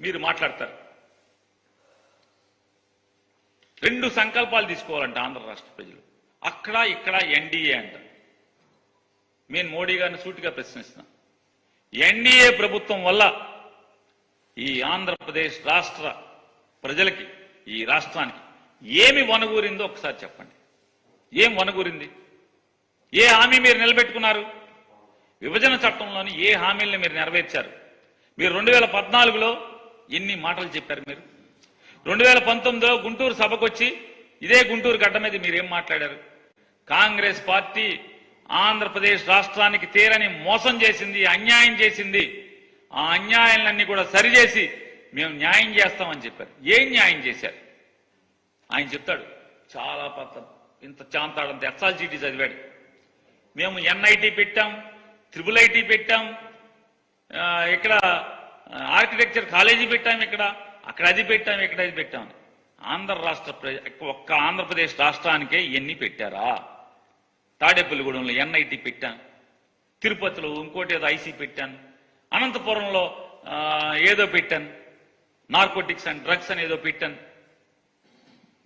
మీరు మాట్లాడతారు. రెండు సంకల్పాలు తీసుకోవాలంట ఆంధ్ర రాష్ట్ర ప్రజలు. అక్కడ ఇక్కడ ఎన్డీఏ అంట. నేను మోడీ గారిని సూటిగా ప్రశ్నిస్తున్నాం. ఎన్డీఏ ప్రభుత్వం వల్ల ఈ ఆంధ్రప్రదేశ్ రాష్ట్ర ప్రజలకి ఈ రాష్ట్రానికి ఏమి వనగూరిందో ఒకసారి చెప్పండి. ఏం వనగూరింది ఏ హామీ మీరు నిలబెట్టుకున్నారు? విభజన చట్టంలోని ఏ హామీల్ని మీరు నెరవేర్చారు? మీరు రెండు వేల పద్నాలుగులో ఎన్ని మాటలు చెప్పారు మీరు? రెండు వేల పంతొమ్మిదిలో గుంటూరు సభకు వచ్చి ఇదే గుంటూరు గడ్డ మీద మీరేం మాట్లాడారు? కాంగ్రెస్ పార్టీ ఆంధ్రప్రదేశ్ రాష్ట్రానికి తీరని మోసం చేసింది అన్యాయం చేసింది. ఆ అన్యాయాలన్నీ కూడా సరిచేసి మేము న్యాయం చేస్తామని చెప్పారు. ఏం న్యాయం చేశారు? ఆయన చెప్తాడు చాలా పత్త ఇంత చాంతాడంత ఎస్ఆల్జీటీ చదివాడు. మేము ఎన్ఐటి పెట్టాం త్రిబుల్ ఐటీ పెట్టాం ఇక్కడ ఆర్కిటెక్చర్ కాలేజీ పెట్టాం ఇక్కడ అక్కడ అది పెట్టాం ఇక్కడ అది పెట్టాం. ఆంధ్ర రాష్ట్ర ప్ర- ఒక్క ఆంధ్రప్రదేశ్ రాష్ట్రానికే ఇవన్నీ పెట్టారా? తాడేపల్లిగూడెంలో ఎన్ఐటి పెట్టాను తిరుపతిలో ఇంకోటి ఏదో ఐసీ పెట్టాను అనంతపురంలో ఏదో పెట్టాను నార్కోటిక్స్ అండ్ డ్రగ్స్ అని ఏదో పెట్టాను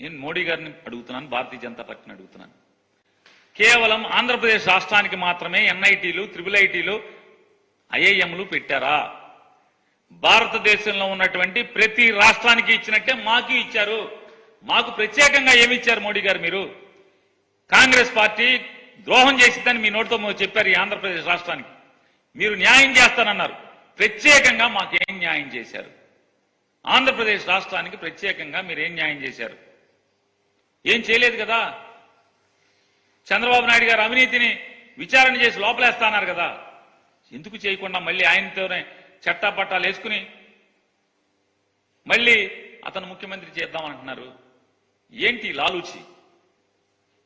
నేను మోడీ గారిని అడుగుతున్నాను భారతీయ జనతా పార్టీని అడుగుతున్నాను. కేవలం ఆంధ్రప్రదేశ్ రాష్ట్రానికి మాత్రమే ఎన్ఐటీలు త్రిబుల్ ఐటీలు ఐఐఎంలు పెట్టారా? భారతదేశంలో ఉన్నటువంటి ప్రతి రాష్ట్రానికి ఇచ్చినట్టే మాకు ఇచ్చారు. మాకు ప్రత్యేకంగా ఏమి ఇచ్చారు మోడీ గారు మీరు? కాంగ్రెస్ పార్టీ ద్రోహం చేసిందని మీ నోటితో చెప్పారు ఈ ఆంధ్రప్రదేశ్ రాష్ట్రానికి. మీరు న్యాయం చేస్తానన్నారు. ప్రత్యేకంగా మాకేం న్యాయం చేశారు? ఆంధ్రప్రదేశ్ రాష్ట్రానికి ప్రత్యేకంగా మీరేం న్యాయం చేశారు? ఏం చేయలేదు కదా? చంద్రబాబు నాయుడు గారు అవినీతిని విచారణ చేసి లోపలేస్తాన్నారు కదా? ఎందుకు చేయకుండా మళ్ళీ ఆయనతోనే చట్టాపట్టాలు వేసుకుని మళ్ళీ అతను ముఖ్యమంత్రి చేద్దామంటున్నారు ఏంటి లాలూచి?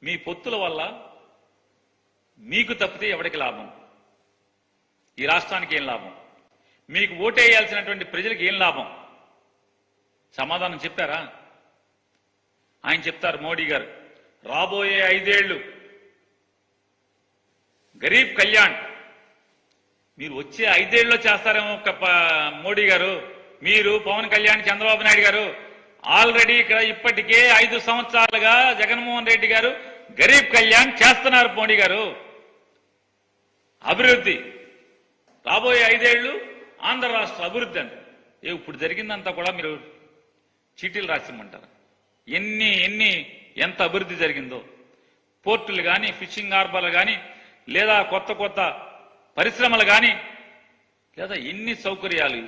మీ పొత్తుల వల్ల మీకు తప్పితే ఎవరికి లాభం? ఈ రాష్ట్రానికి ఏం లాభం? మీకు ఓటేయాల్సినటువంటి ప్రజలకు ఏం లాభం? సమాధానం చెప్పారా? ఆయన చెప్తారు మోడీ గారు రాబోయే ఐదేళ్ళు గరీబ్ కళ్యాణ్ మీరు వచ్చే ఐదేళ్ళలో చేస్తారేమో ఒక మోడీ గారు. మీరు పవన్ కళ్యాణ్ చంద్రబాబు నాయుడు గారు. ఆల్రెడీ ఇక్కడ ఇప్పటికే ఐదు సంవత్సరాలుగా జగన్మోహన్ రెడ్డి గారు గరీబ్ కళ్యాణ్ చేస్తున్నారు మోడీ గారు. అభివృద్ధి. రాబోయే ఐదేళ్ళు ఆంధ్ర రాష్ట్ర అభివృద్ధి అండి. ఏ ఇప్పుడు జరిగిందంతా కూడా మీరు చీటీలు రాసిమ్మంటారు? ఎన్ని ఎన్ని ఎంత అభివృద్ధి జరిగిందో. పోర్టులు కానీ ఫిషింగ్ హార్బర్లు కానీ లేదా కొత్త కొత్త పరిశ్రమలు కానీ లేదా ఎన్ని సౌకర్యాలు